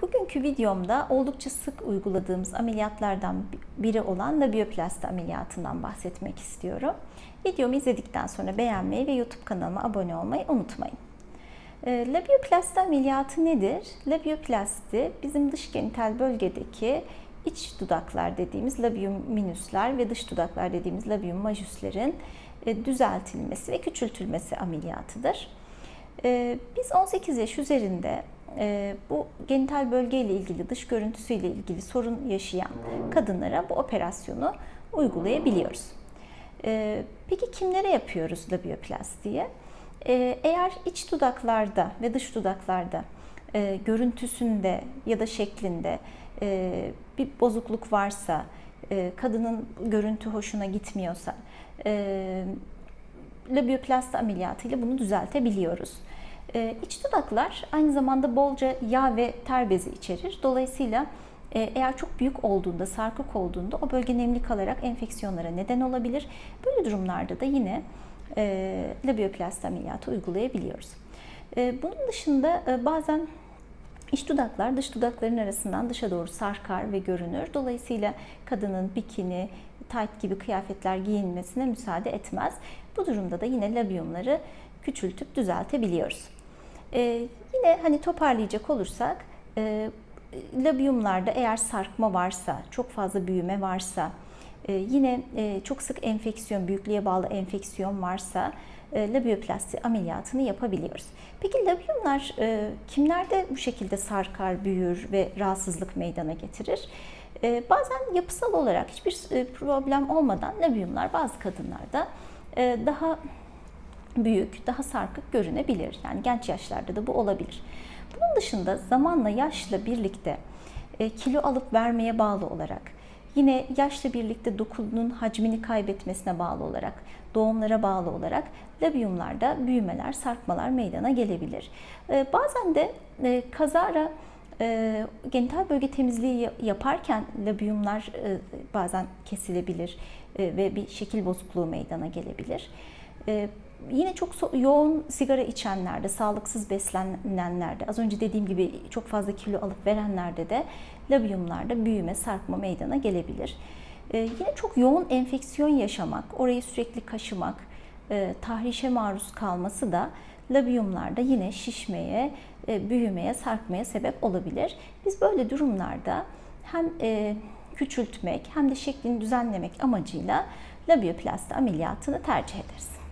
Bugünkü videomda oldukça sık uyguladığımız ameliyatlardan biri olan labioplasti ameliyatından bahsetmek istiyorum. Videomu izledikten sonra beğenmeyi ve YouTube kanalıma abone olmayı unutmayın. Labioplasti ameliyatı nedir? Labioplasti bizim dış genital bölgedeki iç dudaklar dediğimiz labium minuslar ve dış dudaklar dediğimiz labium majuslerin e, düzeltilmesi ve küçültülmesi ameliyatıdır. E, Biz 18 yaş üzerinde e, bu genital bölge ile ilgili, dış görüntüsüyle ilgili sorun yaşayan kadınlara bu operasyonu uygulayabiliyoruz. E, Peki kimlere yapıyoruz labioplastiği? E, Eğer iç dudaklarda ve dış dudaklarda e, görüntüsünde ya da şeklinde e, bir bozukluk varsa, e, kadının görüntü hoşuna gitmiyorsa, e, labioplasti ameliyatıyla bunu düzeltebiliyoruz. Ee, iç dudaklar aynı zamanda bolca yağ ve ter bezi içerir. Dolayısıyla e, eğer çok büyük olduğunda, sarkık olduğunda o bölge nemli kalarak enfeksiyonlara neden olabilir. Böyle durumlarda da yine e, labioplasti ameliyatı uygulayabiliyoruz. E, bunun dışında e, bazen İç dudaklar dış dudakların arasından dışa doğru sarkar ve görünür. Dolayısıyla kadının bikini, tight gibi kıyafetler giyinmesine müsaade etmez. Bu durumda da yine labiumları küçültüp düzeltebiliyoruz. Ee, yine hani toparlayacak olursak e, labiumlarda eğer sarkma varsa, çok fazla büyüme varsa, e, yine e, çok sık enfeksiyon, büyüklüğe bağlı enfeksiyon varsa e, labioplasti ameliyatını yapabiliyoruz. Peki labiumlar e, kimlerde bu şekilde sarkar, büyür ve rahatsızlık meydana getirir? E, bazen yapısal olarak hiçbir e, problem olmadan labiumlar bazı kadınlarda e, daha büyük, daha sarkık görünebilir. Yani genç yaşlarda da bu olabilir. Bunun dışında zamanla yaşla birlikte e, kilo alıp vermeye bağlı olarak Yine yaşla birlikte dokunun hacmini kaybetmesine bağlı olarak, doğumlara bağlı olarak labiumlarda büyümeler, sarkmalar meydana gelebilir. Ee, bazen de e, kazara e, genital bölge temizliği yaparken labiumlar e, bazen kesilebilir ve bir şekil bozukluğu meydana gelebilir. Yine çok yoğun sigara içenlerde, sağlıksız beslenenlerde, az önce dediğim gibi çok fazla kilo alıp verenlerde de labiumlarda büyüme, sarkma meydana gelebilir. Ee, yine çok yoğun enfeksiyon yaşamak, orayı sürekli kaşımak, e, tahrişe maruz kalması da labiumlarda yine şişmeye, e, büyümeye, sarkmaya sebep olabilir. Biz böyle durumlarda hem e, küçültmek hem de şeklini düzenlemek amacıyla labioplasti ameliyatını tercih ederiz.